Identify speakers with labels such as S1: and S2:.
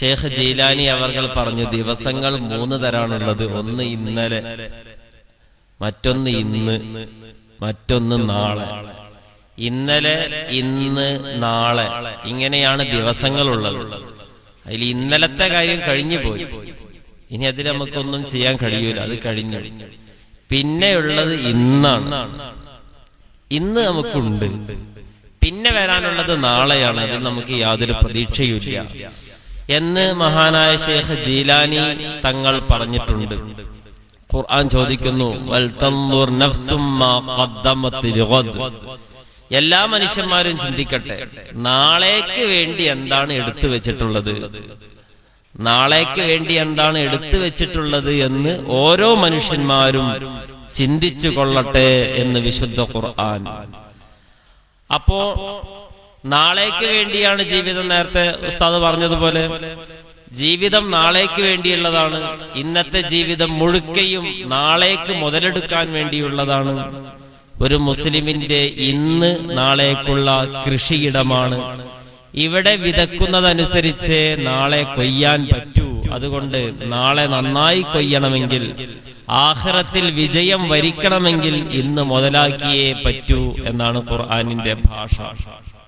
S1: ഷേഖ് ജീലാനി അവർകൾ പറഞ്ഞു ദിവസങ്ങൾ മൂന്ന് തരാണുള്ളത്. ഒന്ന് ഇന്നലെ മറ്റൊന്ന് ഇന്ന് മറ്റൊന്ന് നാളെ. ഇന്നലെ ഇന്ന് നാളെ. ഇങ്ങനെയാണ് ദിവസങ്ങളുള്ളത്. അതിൽ ഇന്നലത്തെ കാര്യം കഴിഞ്ഞു പോയി. ഇനി അതിൽ നമുക്കൊന്നും ചെയ്യാൻ കഴിയൂല. അത് കഴിഞ്ഞു പിന്നെയുള്ളത് ഇന്നാണ്. ഇന്ന് നമുക്കുണ്ട്. പിന്നെ വരാനുള്ളത് നാളെയാണ്. അതിൽ നമുക്ക് യാതൊരു പ്രതീക്ഷയുമില്ല. എന്ന് മഹാനായ ഷേഖ് ജീലാനി തങ്ങൾ പറഞ്ഞിട്ടുണ്ട്. ഖുർആൻ ചോദിക്കുന്നു. എല്ലാ മനുഷ്യന്മാരും ചിന്തിക്കട്ടെ നാളേക്ക് വേണ്ടി എന്താണ് എടുത്തു വെച്ചിട്ടുള്ളത്? നാളേക്ക് വേണ്ടി എന്താണ് എടുത്തു വെച്ചിട്ടുള്ളത് എന്ന് ഓരോ മനുഷ്യന്മാരും ചിന്തിച്ചു കൊള്ളട്ടെ എന്ന് വിശുദ്ധ ഖുർആൻ. അപ്പോ നാളേക്ക് വേണ്ടിയാണ് ജീവിതം നേരത്തെ ഉസ്താദ് പറഞ്ഞതുപോലെ. ജീവിതം നാളേക്ക് വേണ്ടിയുള്ളതാണ്. ഇന്നത്തെ ജീവിതം മുഴുക്കയും നാളേക്ക് മുതലെടുക്കാൻ വേണ്ടിയുള്ളതാണ്. ഒരു മുസ്ലിമിന്റെ ഇന്ന് നാളേക്കുള്ള കൃഷിയിടമാണ്. ഇവിടെ വിതക്കുന്നതനുസരിച്ച് നാളെ കൊയ്യാൻ പറ്റൂ. അതുകൊണ്ട് നാളെ നന്നായി കൊയ്യണമെങ്കിൽ ആഹ്റത്തിൽ വിജയം വരിക്കണമെങ്കിൽ ഇന്ന് മുതലാക്കിയേ പറ്റൂ എന്നാണ് ഖുർആാനിന്റെ ഭാഷ.